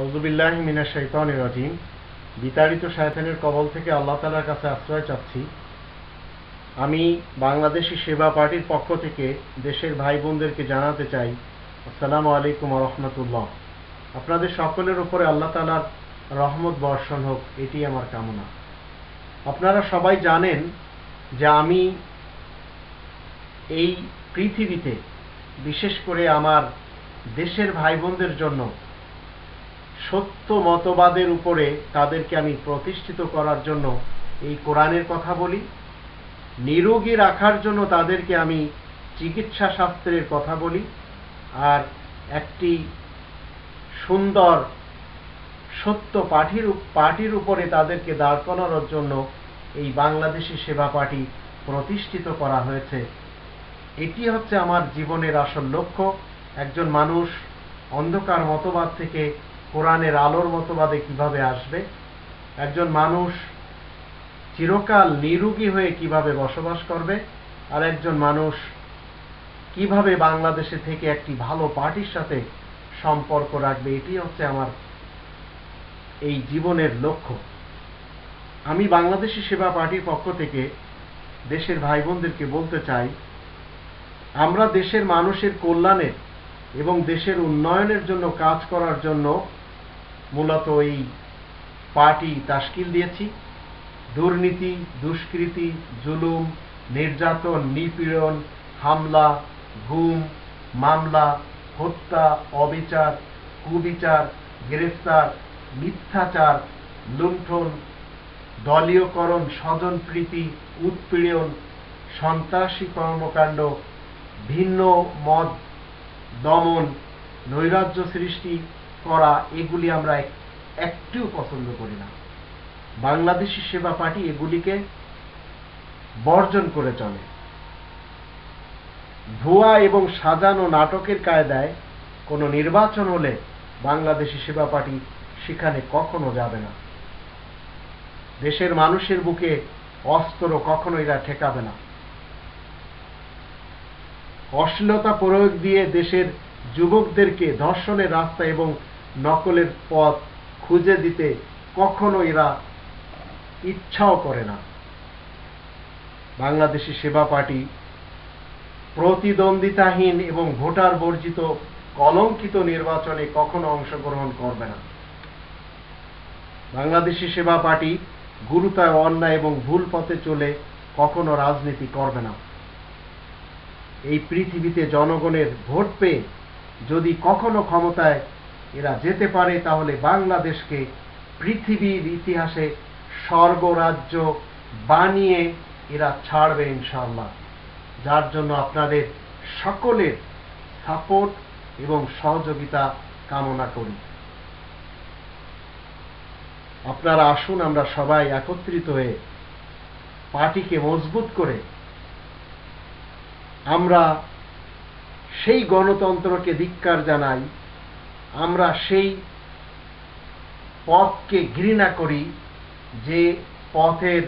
আউজুবিল্লাহ মিনা শৈতান রাজিম। বিতাড়িত শায়তানের কবল থেকে আল্লাহ তালার কাছে আশ্রয় চাচ্ছি। আমি বাংলাদেশি সেবা পার্টির পক্ষ থেকে দেশের ভাই বোনদেরকে জানাতে চাই, আসসালামু আলাইকুম রহমতুল্লাহ। আপনাদের সকলের উপরে আল্লাহ তালার রহমত বর্ষণ হোক, এটি আমার কামনা। আপনারা সবাই জানেন যে আমি এই পৃথিবীতে, বিশেষ করে আমার দেশের ভাই বোনদের জন্য সত্য মতবাদের উপরে তাদেরকে আমি প্রতিষ্ঠিত করার জন্য এই কোরআনের কথা বলি। নিরোগী রাখার জন্য তাদেরকে আমি চিকিৎসা শাস্ত্রের কথা বলি। আর একটি সুন্দর সত্য পাঠির পার্টির উপরে তাদেরকে দাঁড় করানোর জন্য এই বাংলাদেশি সেবা পার্টি প্রতিষ্ঠিত করা হয়েছে। এটি হচ্ছে আমার জীবনের আসল লক্ষ্য। একজন মানুষ অন্ধকার মতবাদ থেকে কোরআনের আলোর মতবাদে কীভাবে আসবে? একজন মানুষ চিরকাল নিরোগী হয়ে কীভাবে বসবাস করবে? আর একজন মানুষ কীভাবে বাংলাদেশে থেকে একটি ভালো পার্টির সাথে সম্পর্ক রাখবে? এটি হচ্ছে আমার এই জীবনের লক্ষ্য। আমি বাংলাদেশি সেবা পার্টির পক্ষ থেকে দেশের ভাই বোনদেরকে বলতে চাই, আমরা দেশের মানুষের কল্যাণের এবং দেশের উন্নয়নের জন্য কাজ করার জন্য মূলত এই পার্টি তাস্কিল দিয়েছি। দুর্নীতি, দুষ্কৃতি, জুলুম, নির্যাতন, নিপীড়ন, হামলা, ঘুম, মামলা, হত্যা, অবিচার, কুবিচার, গ্রেফতার, মিথ্যাচার, লুণ্ঠন, দলীয়করণ, স্বজনপ্রীতি, উৎপীড়ন, সন্ত্রাসী কর্মকাণ্ড, ভিন্ন মত দমন, নৈরাজ্য সৃষ্টি করা এগুলি আমরা একটিও পছন্দ করি না। বাংলাদেশি সেবা পার্টি এগুলিকে বর্জন করে চলে। ভুয়া এবং সাজানো নাটকের কায়দায় কোনো নির্বাচন হলে বাংলাদেশি সেবা পার্টি সেখানে কখনো যাবে না। দেশের মানুষের বুকে অস্ত্র কখনো এরা ঠেকাবে না। অশ্লীলতা প্রয়োগ দিয়ে দেশের যুবকদেরকে ধর্ষণের রাস্তা এবং নকলের পথ খুঁজে দিতে কখনো এরা ইচ্ছাও করে না। বাংলাদেশি সেবা পার্টি প্রতিদ্বন্দ্বিতাহীন এবং ভোটার বর্জিত কলঙ্কিত নির্বাচনে কখনো অংশগ্রহণ করবে না। বাংলাদেশি সেবা পার্টি গুরুতর অন্যায় এবং ভুল পথে চলে কখনো রাজনীতি করবে না। এই পৃথিবীতে জনগণের ভোট পেয়ে যদি কখনো ক্ষমতায় এরা যেতে পারে তাহলে বাংলাদেশকে পৃথিবীর ইতিহাসে স্বর্গরাজ্য বানিয়ে এরা ছাড়বে ইনশাল্লাহ যার জন্য আপনাদের সকলের সাপোর্ট এবং সহযোগিতা কামনা করি। আপনারা আসুন, আমরা সবাই একত্রিত হয়ে পার্টিকে মজবুত করে আমরা সেই গণতন্ত্রকে ধিক্কার জানাই। আমরা সেই পথকে ঘৃণা করি যে পথের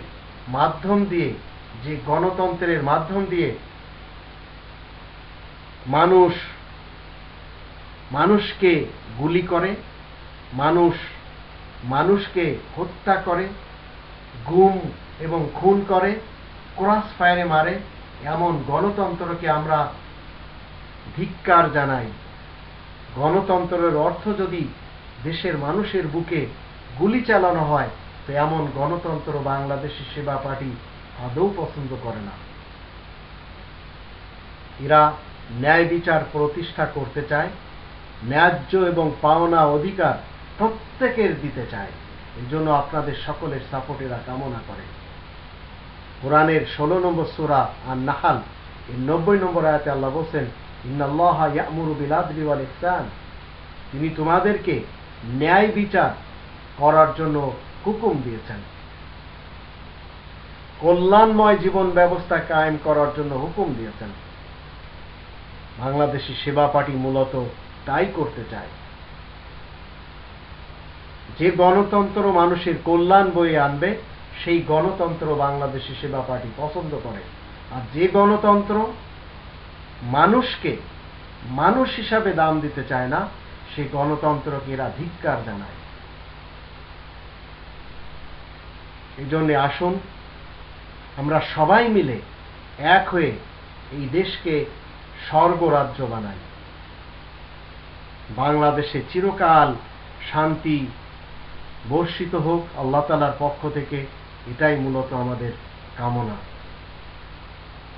মাধ্যম দিয়ে, যে গণতন্ত্রের মাধ্যম দিয়ে মানুষ, মানুষকে গুলি করে, মানুষ মানুষকে হত্যা করে, গুম এবং খুন করে, ক্রস ফায়ারে মারে, এমন গণতন্ত্রকে আমরা ধিক্কার জানাই। গণতন্ত্রের অর্থ যদি দেশের মানুষের বুকে গুলি চালানো হয়, তো এমন গণতন্ত্র বাংলাদেশি সেবা পার্টি আদৌ পছন্দ করে না। এরা ন্যায় বিচার প্রতিষ্ঠা করতে চায়, ন্যায্য এবং পাওনা অধিকার প্রত্যেকের দিতে চায়। এই জন্য আপনাদের সকলের সাপোর্ট এরা কামনা করে। কোরআনের ষোলো নম্বর সুরা আর নাহাল এর নব্বই নম্বর আয়াতে আল্লাহ বলছেন তিনি তোমাদেরকে ন্যায় বিচার করার জন্য হুকুম দিয়েছেন। কল্যাণময় জীবন ব্যবস্থা কায়েম করার জন্য হুকুম দিয়েছেন। বাংলাদেশি সেবা পার্টি মূলত তাই করতে চায়। যে গণতন্ত্র মানুষের কল্যাণ বয়ে আনবে, সেই গণতন্ত্র বাংলাদেশি সেবা পার্টি পছন্দ করে। আর যে গণতন্ত্র মানুষকে মানুষ হিসাবে দাম দিতে চায় না, সে গণতন্ত্রকে এরা ধিক্কার জানায়। এই জন্যে আসুন, আমরা সবাই মিলে এক হয়ে এই দেশকে স্বর্গরাজ্য বানাই। বাংলাদেশে চিরকাল শান্তি বর্ষিত হোক, আল্লাহ তালার পক্ষ থেকে এটাই মূলত আমাদের কামনা।